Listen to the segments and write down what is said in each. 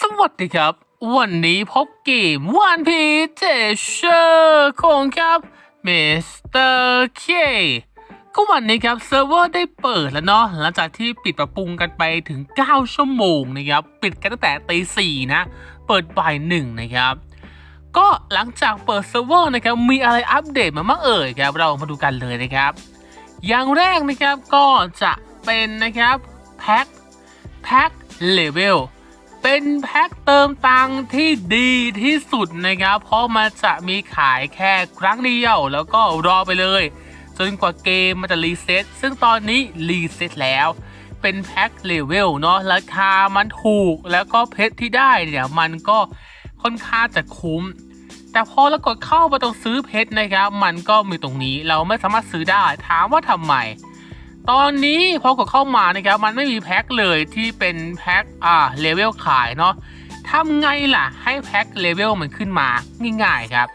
สวัสดีครับ วันนี้พบเกมวันพีเจเชอร์ของครับมิสเตอร์เคก็วันนี้ครับเซิร์ฟเวอร์ได้เปิดแล้วเนาะหลังจากที่ปิดปรับปรุงกันไปถึง 9 ชั่วโมงนะครับ ปิดกันตั้งแต่ตีสี่นะ เปิดบ่ายหนึ่งนะครับ ก็หลังจากเปิดเซิร์ฟเวอร์นะครับ มีอะไรอัปเดตมาบ้างเอ่ยครับ เรามาดูกันเลยนะครับ อย่างแรกนะครับก็จะเป็นนะครับแพ็คแพ็คเลเวล เป็นแพ็คเติมตังที่ดีที่สุดนะครับ เพราะมันจะมีขายแค่ครั้งเดียว แล้วก็รอไปเลย จนกว่าเกมมันจะรีเซ็ตซึ่งตอนนี้รีเซ็ตแล้ว เป็นแพ็คเลเวลเนาะราคามันถูกแล้วก็เพชรที่ได้เนี่ยมันก็ค่อนข้างจะคุ้ม แต่พอเรากดเข้าไปตรงซื้อเพชรนะครับ มันก็มีตรงนี้เราไม่สามารถซื้อได้ถามว่าทำไม ตอนนี้พอกดเข้ามานะครับมันไม่มีแพ็คเลยที่เป็นแพ็คอ่าเลเวลขายเนาะทำไงล่ะให้แพ็คเลเวลมันขึ้นมาง่ายๆครับ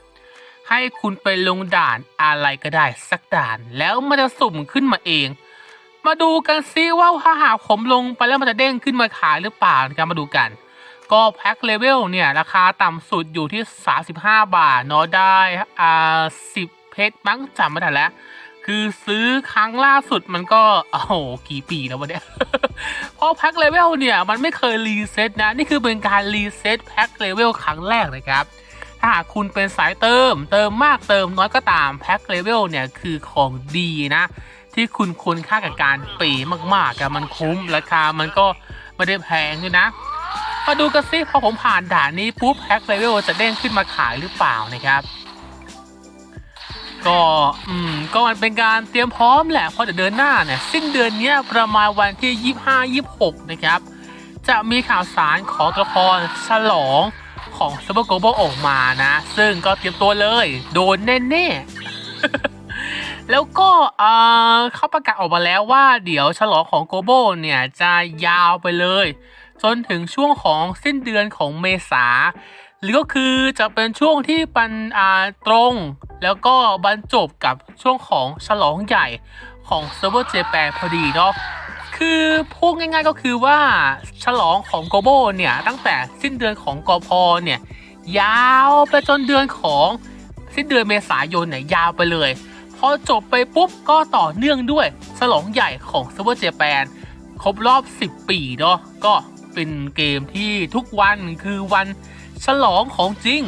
ให้คุณไปลงด่านอะไรก็ได้สักด่าน แล้วมันจะสุ่มขึ้นมาเอง มาดูกันซิว่าถ้าหากผมลงไปแล้วมันจะเด้งขึ้นมาขายหรือเปล่านะครับมาดูกัน ก็แพ็คเลเวลเนี่ยราคาต่ำสุดอยู่ที่ 35 บาทเนาะได้อ่า10เพชรมั้งจำไม่ได้แล้ว คือซื้อครั้งล่าสุดมันก็โอ้โหกี่ปีแล้ววะเนี่ยเพราะแพ็คเลเวลเนี่ยมันไม่เคยรีเซ็ตนะ นี่คือเป็นการรีเซ็ตแพ็คเลเวลครั้งแรกนะครับ ถ้าหากคุณเป็นสายเติม เติมมากเติมน้อยก็ตามแพ็คเลเวลเนี่ยคือของดีนะ ที่คุณควรค่ากับการเปย์มากๆกันมันคุ้มราคามันก็ไม่ได้แพงด้วยนะมาดูกันซิพอผมผ่านด่านนี้ปุ๊บแพ็คเลเวลจะเด้งขึ้นมาขายหรือเปล่านะครับ ก็อืม ก็มันเป็นการเตรียมพร้อมแหละเพราะเดือนหน้าเนี่ยสิ้นเดือนนี้ประมาณวันที่ 25 26 นะครับ จะมีข่าวสารของตัวละครฉลองของซูเปอร์โกลบอลออกมานะ ซึ่งก็เตรียมตัวเลย โดนแน่ๆ แล้วก็เอ่อเขาประกาศออกมาแล้วว่าเดี๋ยวฉลองของโกลบอลเนี่ย จะยาวไปเลย จนถึงช่วงของสิ้นเดือนของเมษา หรือก็คือจะเป็นช่วงที่ปันอาตรง แล้วก็บรรจบกับช่วงของฉลองใหญ่ของเซิร์ฟเวอร์เจแปนพอดีเนาะคือพูดง่ายๆก็คือว่าฉลองของโกโบเนี่ยตั้งแต่สิ้นเดือนของกพเนี่ยยาวไปจนเดือนของสิ้นเดือนเมษายนเนี่ยยาวไปเลย พอจบไปปุ๊บก็ต่อเนื่องด้วยฉลองใหญ่ของเซิร์ฟเวอร์เจแปนครบรอบ 10 ปีเนาะก็เป็นเกมที่ทุกวันคือวัน ฉลองของจริง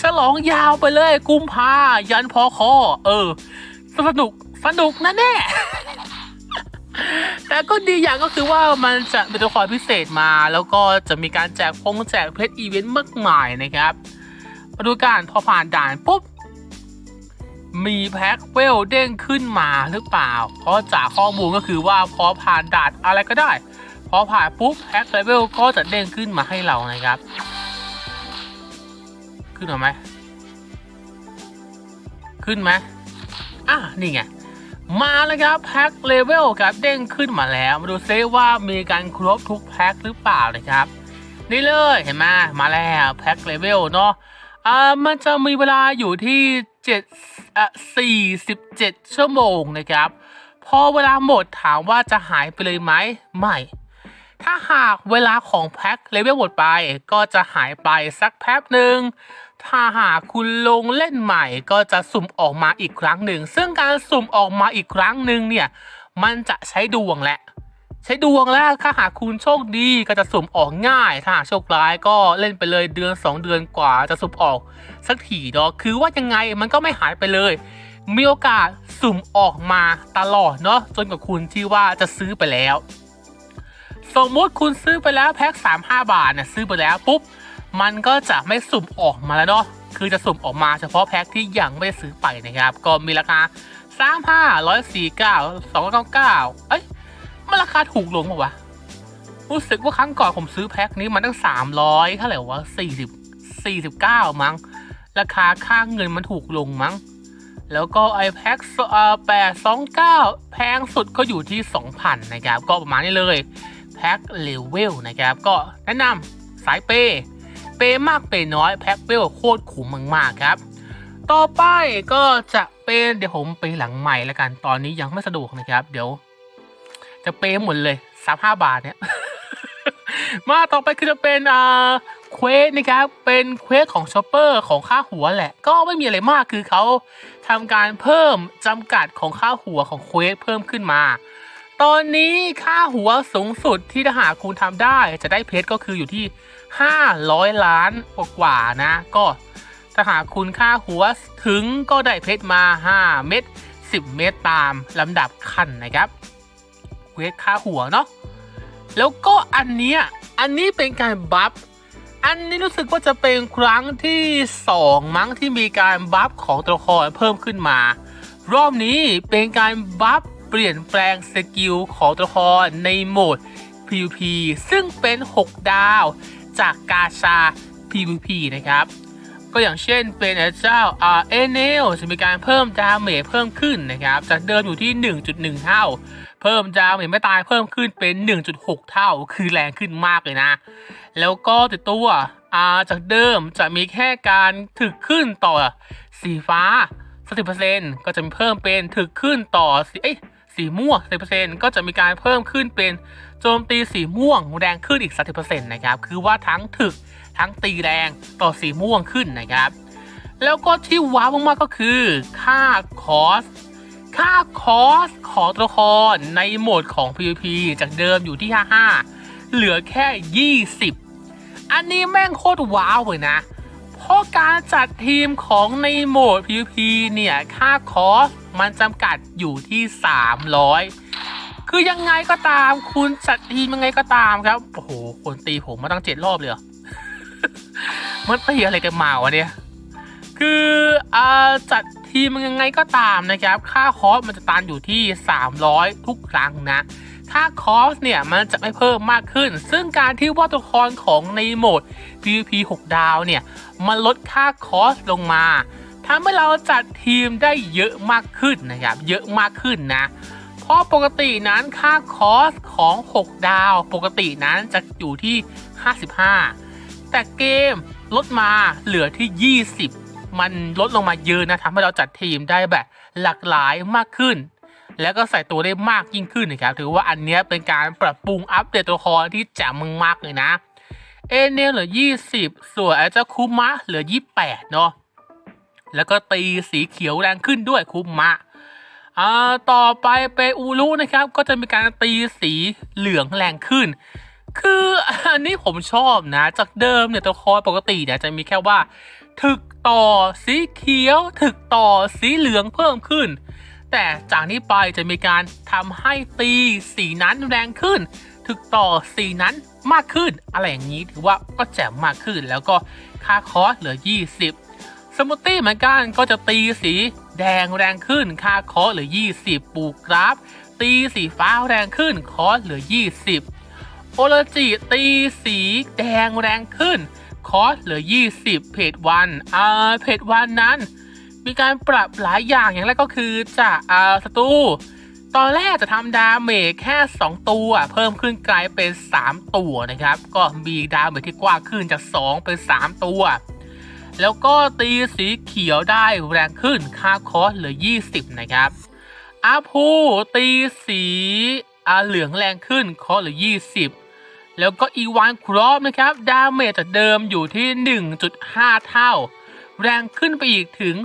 ฉลองยาวไปเลย กุมภายันพอคอ เออ สนุกสนุกนะแน่แต่ก็ดีอย่างก็คือว่ามันจะเป็นตัวละครพิเศษมา แล้วก็จะมีการแจกพงแจกเพชรอีเวนต์มากมายนะครับมาดูกันพอผ่านด่านปุ๊บ มีแพ็คเวลเด้งขึ้นมาหรือเปล่า เพราะจากข้อมูลก็คือว่าพอผ่านด่านอะไรก็ได้ พอผ่านปุ๊บแพ็คเลเวลก็จะเด้งขึ้นมาให้เรานะครับ ขึ้นมาไหมขึ้นไหมอะนี่ไงมาแล้วครับแพ็คเลเวลครับเด้งขึ้นมาแล้วมาดูซิว่ามีการครบทุกแพ็คหรือเปล่านะครับ นี่เลยเห็นไหมมาแล้วแพ็คเลเวลเนาะอ่ามันจะมีเวลาอยู่ที่7อะ47 ชั่วโมงนะครับ พอเวลาหมดถามว่าจะหายไปเลยไหมไม่ ถ้าหากเวลาของแพ็คเลเวลหมดไปก็จะหายไปสักแป๊บหนึ่งถ้าหากคุณลงเล่นใหม่ก็จะสุ่มออกมาอีกครั้งหนึ่ง ซึ่งการสุ่มออกมาอีกครั้งหนึ่งเนี่ยมันจะใช้ดวงแหละ ใช้ดวงแล้วถ้าหากคุณโชคดีก็จะสุ่มออกง่าย ถ้าหากโชคร้ายก็เล่นไปเลยเดือน 2 เดือนกว่าจะสุ่มออกสักทีเนาะคือว่ายังไงมันก็ไม่หายไปเลย มีโอกาสสุ่มออกมาตลอดเนาะจนกับคุณที่ว่าจะซื้อไปแล้ว สมมติคุณซื้อไปแล้วแพ็ค35 บาทเนี่ยซื้อไปแล้วปุ๊บ มันก็จะไม่สุ่มออกมาแล้วเนาะคือจะสุ่มออกมาเฉพาะแพ็คที่ยังไม่ได้ซื้อไปนะครับ ก็มีราคา 3 5 149 299 เอ้ยมันราคาถูกลงป่าวะรู้สึกว่าครั้งก่อนผมซื้อแพ็คนี้มันตั้ง 300เท่าไหร่วะ40 49 มั้ง ราคาค่าเงินมันถูกลงมั้ง แล้วก็ไอแพ็คแปดสองเก้าแพงสุดก็อยู่ที่ 2,000 นะครับ ก็ประมาณนี้เลย แพ็คเลเวลนะครับ ก็แนะนำสายเปย์เปย์มากเปย์น้อยแพ็คเวลโคตรคุ้มมากๆครับ ต่อไปก็จะเป็นเดี๋ยวผมไปหลังใหม่แล้วกันตอนนี้ยังไม่สะดวกนะครับ เดี๋ยว จะเปย์หมดเลยสามห้าบาทเนี่ยมาต่อไปคือจะเป็นอ่าเควสนะครับเป็นเควสของชอปเปอร์ของค่าหัวแหละ ก็ไม่มีอะไรมากคือเขาทำการเพิ่มจำกัดของค่าหัวของเควสเพิ่มขึ้นมา ตอนนี้ค่าหัวสูงสุดที่ถ้าหากคุณทำได้จะได้เพชรก็คืออยู่ที่ 500 ล้านกว่า นะ ก็ถ้าหากคุณค่าหัวถึงก็ได้เพชรมา 5 เม็ด10 เม็ดตามลำดับขั้นนะครับเวสค่าหัวเนาะแล้วก็อันเนี้ยอันนี้เป็นการบัฟอันนี้รู้สึกว่าจะเป็นครั้งที่สองมั้งที่มีการบัฟของตัวละครเพิ่มขึ้นมา รอบนี้เป็นการบัฟ ปลี่ยนแปลงสกิลของตัวละครในโหมด PVP ซึ่งเป็น 6 ดาว จากกาชา PVP นะครับ ก็อย่างเช่นเป็นเจ้าอ่าเอเนลจะมีการเพิ่มดาเมจเพิ่มขึ้นนะครับ จากเดิมอยู่ที่ 1.1 เท่า เพิ่มดาเมจไม่ตายเพิ่มขึ้นเป็น 1.6 เท่า คือแรงขึ้นมากเลยนะ แล้วก็ติดตัวาจากเดิมจะมีแค่การถึกขึ้นต่อสีฟ้า 30%ก็จะมีเพิ่มเป็นถึกขึ้นต่อสีเอ้ย สีม่วง30%ก็จะมีการเพิ่มขึ้นเป็นโจมตีสีม่วงแรงขึ้นอีก30%นะครับคือว่าทั้งถึกทั้งตีแรงต่อสีม่วงขึ้นนะครับ แล้วก็ที่ว้าวมากๆก็คือ ค่าคอสค่าคอสของตัวละครในโหมดของ PVP จากเดิมอยู่ที่ 55 เหลือแค่ 20 อันนี้แม่งโคตรว้าวเลยนะ เพราะการจัดทีมของในโหมด PVP เนี่ย ค่าคอส มันจำกัดอยู่ที่ 300 คือยังไงก็ตามคุณจัดทีมยังไงก็ตามครับ โอ้โหคนตีผมมาตั้งเจ็ดรอบเลยเหรอมันตีอะไรกันมาวะเนี่ย คืออ่าจัดทีมยังไงก็ตามนะครับ ค่าคอสมันจะตันอยู่ที่ 300 ทุกครั้งนะค่าคอสเนี่ยมันจะไม่เพิ่มมากขึ้น ซึ่งการที่ว่าตัวละครของในโหมด PVP 6 ดาวเนี่ย มันลดค่าคอสลงมา ทำให้เราจัดทีมได้เยอะมากขึ้นนะครับ เยอะมากขึ้นนะ เพราะปกตินั้นค่าคอสของ 6 ดาว ปกตินั้นจะอยู่ที่ 55 แต่เกมลดมาเหลือที่ 20 มันลดลงมาเยอะนะทำให้เราจัดทีมได้แบบหลากหลายมากขึ้น แล้วก็ใส่ตัวได้มากยิ่งขึ้นนะครับ ถือว่าอันนี้เป็นการปรับปรุงอัปเดตตัวละครที่แจ๋มมากเลยนะ เอเนลเหลือ 20 ส่วนไอ้เจ้าคุมะเหลือ 28 เนาะ แล้วก็ตีสีเขียวแรงขึ้นด้วยคุมะอ่าต่อไปเปอูรุนะครับ ก็จะมีการตีสีเหลืองแรงขึ้น คืออันนี้ผมชอบนะ จากเดิมเนี่ยตัวละครปกติเนี่ยจะมีแค่ว่า ถึกต่อสีเขียว ถึกต่อสีเหลืองเพิ่มขึ้น แต่จากนี้ไปจะมีการทำให้ตีสีนั้นแรงขึ้น ถึกต่อสีนั้นมากขึ้น อะไรอย่างนี้ถือว่าก็แจ่มมากขึ้นแล้วก็ค่าคอสเหลือ 20 สมูทตี้เหมือนกันก็จะตีสีแดงแรงขึ้นค่าคอสเหลือ 20 ปูกราฟ ตีสีฟ้าแรงขึ้นคอสเหลือ 20 โอโรจิตีสีแดงแรงขึ้น คอสเหลือ 20 เพจวันอ่าเพจวันนั้น มีการปรับหลายอย่างอย่างแรกก็คือจะอ่าศัตรูตอนแรกจะทำดาเมจแค่ 2 ตัว เพิ่มขึ้นกลายเป็น 3 ตัวนะครับ ก็มีดาเมจที่กว้างขึ้นจาก 2 เป็น 3 ตัว แล้วก็ตีสีเขียวได้แรงขึ้นค่าคอสเหลือ 20 นะครับอาพูตีสีอาเหลืองแรงขึ้นคอสเหลือ 20 แล้วก็อีวานครอปนะครับ ดาเมจจากเดิมอยู่ที่ 1.5 เท่า แรงขึ้นไปอีกถึง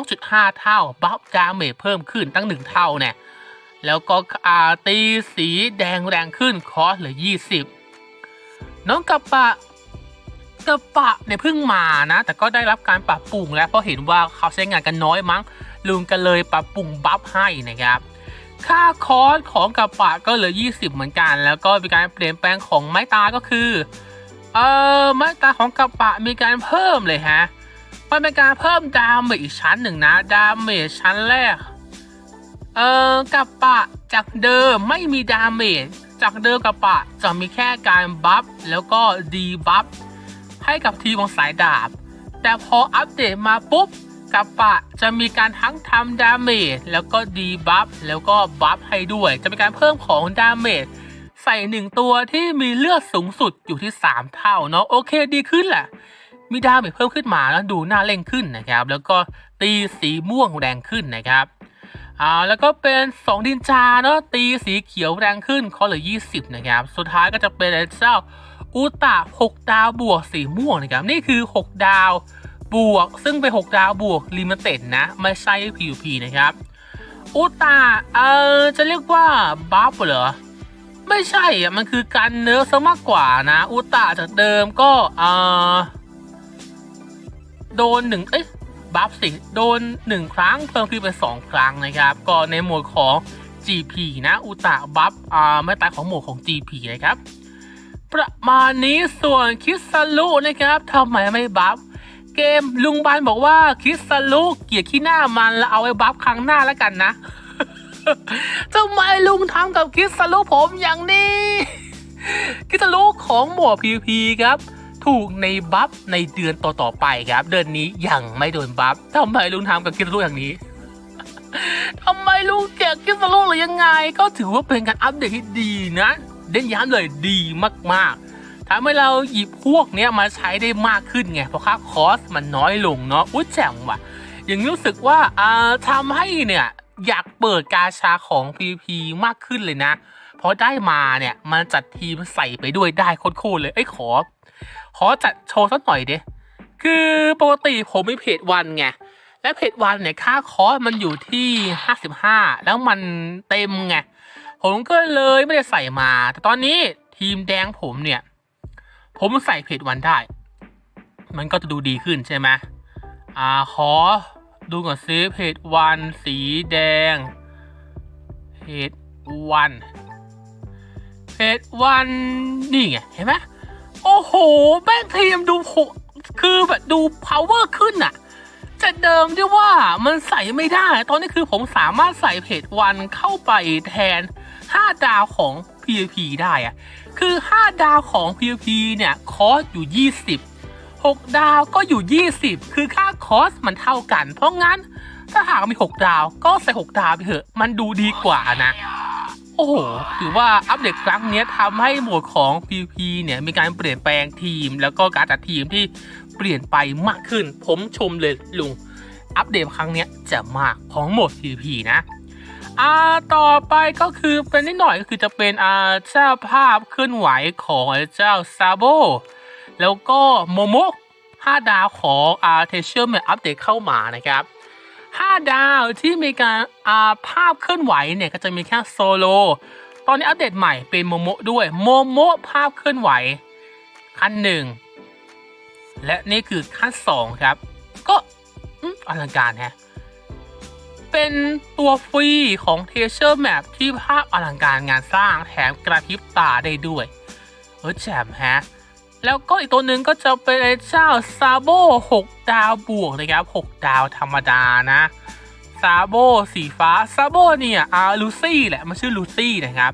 2.5 เท่า บัฟดาเมจเพิ่มขึ้นตั้ง 1 เท่าเนี่ยแล้วก็อาตีสีแดงแรงขึ้นคอสเหลือ 20 น้องกระปะ กระปะเนี่ยเพิ่งมานะ แต่ก็ได้รับการปรับปรุงแล้วเพราะเห็นว่าเขาใช้งานกันน้อยมั้งลุงก็เลยปรับปรุงบัฟให้นะครับ ค่าคอสของกระปะก็เหลือ 20 เหมือนกัน แล้วก็มีการเปลี่ยนแปลงของไม้ตาก็คือ เอ่อไม้ตาของกระปะมีการเพิ่มเลยฮะมันเป็นการเพิ่มดาเมจอีกชั้นหนึ่งนะดาเมจชั้นแรก เอ่อกับปะจากเดิมไม่มีดาเมจจากเดิมกับปะจะมีแค่การบัฟแล้วก็ดีบัฟ ให้กับทีมของสายดาบ แต่พออัปเดตมาปุ๊บกับปะจะมีการทั้งทำดาเมจแล้วก็ดีบัฟแล้วก็บัฟให้ด้วย จะมีการเพิ่มของดาเมจใส่หนึ่งตัวที่มีเลือดสูงสุดอยู่ที่ 3 เท่าเนาะโอเคดีขึ้นแหละ มีดาเมจเพิ่มขึ้นมาแล้วดูน่าเล่นขึ้นนะครับ แล้วก็ตีสีม่วงแรงขึ้นนะครับอ่าแล้วก็เป็น 2 ดินจาเนาะตีสีเขียวแรงขึ้นคอเหลือ 20 นะครับ สุดท้ายก็จะเป็นเจ้า อุตะ6ดาวบวกสีม่วงนะครับนี่คือ 6 ดาวบวก ซึ่งเป็น 6 ดาวบวกลิมิเต็ดนะไม่ใช่ PVP นะครับอุตะเออจะเรียกว่าบัฟเหรอไม่ใช่อะมันคือการเนิร์ฟซะมากกว่านะอุตะจากเดิมก็เออโดนหนึ่งเอ้ยบัฟสิโดนหนึ่งครั้งเพิ่มขึ้นเป็นสองครั้งนะครับ ก็ในหมดของ GP นะอุตะบัฟอ่าไม่ตายของหมดของ GP นะครับ ประมาณนี้ส่วนคิสลุนะครับทำไมไม่บัฟเกมลุงบานบอกว่าคิสลุเกียดขี้หน้ามันแล้วเอาไว้บัฟครั้งหน้าแล้วกันนะทำไมลุงทำกับคิสลุผมอย่างนี้ คิสลุของหมวด PVP ครับ ถูกในบัฟในเดือนต่อๆไปครับ เดือนนี้ยังไม่โดนบัฟทำไมลุงทำกับคิสลุอย่างนี้ทำไมลุงเกลียดคิสลุหรือยังไง ก็ถือว่าเป็นการอัปเดตที่ดีนะ เด่นย้ำเลยดีมากๆทำให้เราหยิบพวกเนี้ยมาใช้ได้มากขึ้นไงเพราะค่าคอสมันน้อยลงเนาะอุ้ยแจ่มว่ะ อย่างรู้สึกว่าอ่าทำให้เนี่ยอยากเปิดกาชาของ PVP มากขึ้นเลยนะเพราะได้มาเนี่ยมันจัดทีมใส่ไปด้วยได้โคตรเลยเอ้ขอ ขอจัดโชว์สักหน่อยเด้คือปกติผมมีเพจวันไงและเพจวันเนี่ยค่าคอร์สมันอยู่ที่ 55 แล้วมันเต็มไง ผมก็เลยไม่ได้ใส่มา แต่ตอนนี้ทีมแดงผมเนี่ย ผมใส่เพจวันได้ มันก็จะดูดีขึ้นใช่ไหมอ่าขอดูก่อนซิเพจวันสีแดงเพจวันเพจวันนี่ไงเห็นไหมโอ้โหแมงทีมดูโหคือแบบดู power ขึ้นอะจากเดิมที่ว่ามันใส่ไม่ได้ ตอนนี้คือผมสามารถใส่เพจวันเข้าไปแทน 5 ดาวของ PVP ได้อะคือ 5 ดาวของ PVP เนี่ยคอสอยู่ 20 6 ดาวก็อยู่ 20 คือค่าคอสมันเท่ากัน เพราะงั้นถ้าหากมี 6 ดาวก็ใส่ 6 ดาวไปเถอะ มันดูดีกว่านะ โอ้โห ถือว่าอัปเดตครั้งนี้ทำให้หมวดของ PVP เนี่ยมีการเปลี่ยนแปลงทีม แล้วก็การจัดทีมที่เปลี่ยนไปมากขึ้น ผมชมเลยลุง อัปเดตครั้งนี้จะมากของหมด PVP นะ อ่าต่อไปก็คือเป็นนิดหน่อยก็คือจะเป็นอ่าเจ้าภาพเคลื่อนไหวของเจ้าซาโบแล้วก็โมโม5ดาวของอ่าเทเชอร์แมอัปเดตเข้ามานะครับ5ดาวที่มีการอ่าภาพเคลื่อนไหวเนี่ยก็จะมีแค่โซโล ตอนนี้อัปเดตใหม่เป็นโมโมด้วยโมโมภาพเคลื่อนไหวขั้นหนึ่งและนี่คือขั้นสองครับ ก็อลังการแฮะ เป็นตัวฟรีของ t e a s u r e Map ที่ภาพอลังการงานสร้างแถมกระพริบตาได้ด้วย เออแจ่มแฮะ แล้วก็อีกตัวหนึ่งก็จะเป็นไอ้เจ้าซาโบ6 ดาวบวกนะครับ 6 ดาวธรรมดานะซาโบสีฟ้าซาโบเนี่ยอาลูซี่แหละ มันชื่อลูซี่นะครับ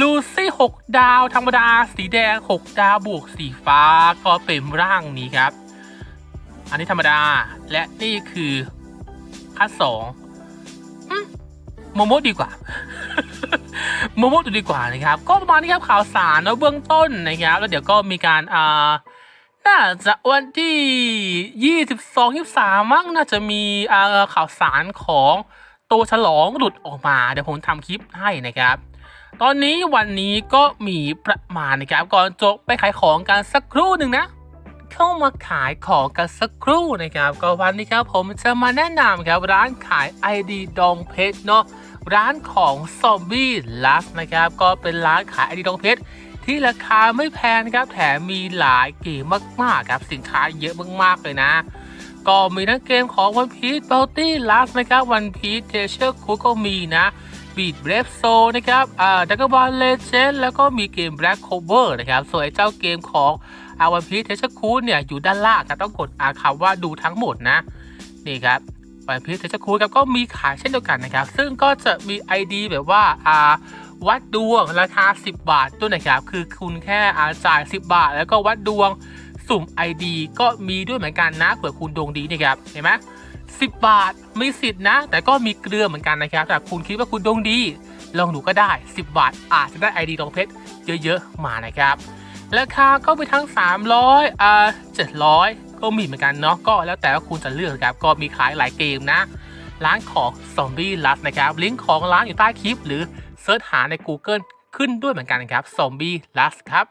ลูซี่6ดาวธรรมดา สีแดง 6 ดาวบวกสีฟ้าก็เป็นร่างนี้ครับ อันนี้ธรรมดาและนี่คือขั้นสอง โมโมดีกว่า โมโมดูดีกว่านะครับ ก็ประมาณนี้ครับข่าวสารเนเบื้องต้นนะครับ แล้วเดี๋ยวก็มีการอ่าน่าจะวันที่ยี่สิบสองยี่สามมั้งน่าจะมีอ่าข่าวสารของตัวฉลองหลุดออกมา เดี๋ยวผมทำคลิปให้นะครับ ตอนนี้วันนี้ก็มีประมาณนะครับ ก่อนจบไปขายของกันสักครู่หนึ่งนะ เข้ามาขายของกันสักครู่นะครับก็วันนี้ครับผมจะมาแนะนำครับร้านขาย ID ดองเพชรเนาะร้านของซอมบี้ลัสนะครับก็เป็นร้านขาย ID ดองเพชรที่ราคาไม่แพงครับแถมมีหลายเกมมากๆครับสินค้าเยอะมากๆเลยนะก็มีทั้งเกมของ One Piece Bounty Last นะครับ One Piece Treasure Cruise ก็มีนะ Beat Brave Soul นะครับอ่า Dragon Ball Legend แล้วก็มีเกม Black Clover นะครับส่วนไอ้เจ้าเกมของ อาวันพีเทชคูดเนี่ยอยู่ด้านล่างครับต้องกดอาคำว่าดูทั้งหมดนะ นี่ครับวันพีเทชคูดครับก็มีขายเช่นเดียวกันนะครับ ซึ่งก็จะมี ID แบบว่าอ่าวัดดวงราคา 10 บาทด้วยนะครับ คือคุณแค่อาจ่าย 10 บาท แล้วก็วัดดวงสุ่ม ID ก็มีด้วยเหมือนกันนะเผื่อคุณดวงดีนะครับเห็นไหม10บาทมีสิทธินะ แต่ก็มีเกลือเหมือนกันนะครับแต่คุณคิดว่าคุณดวงดี ลองดูก็ได้ 10 บาทอาจจะได้ ID ดองเพชรเยอะ ๆ มานะครับ ราคาก็ไปทั้ง 300อ่า700 ก็มีเหมือนกันเนาะก็แล้วแต่ว่าคุณจะเลือกครับก็มีขายหลายเกมนะ ร้านของ Zombie Lust นะครับลิงก์ของร้านอยู่ใต้คลิป หรือเซิร์ชหาใน Google ขึ้นด้วยเหมือนกันครับ Zombie Lust ครับ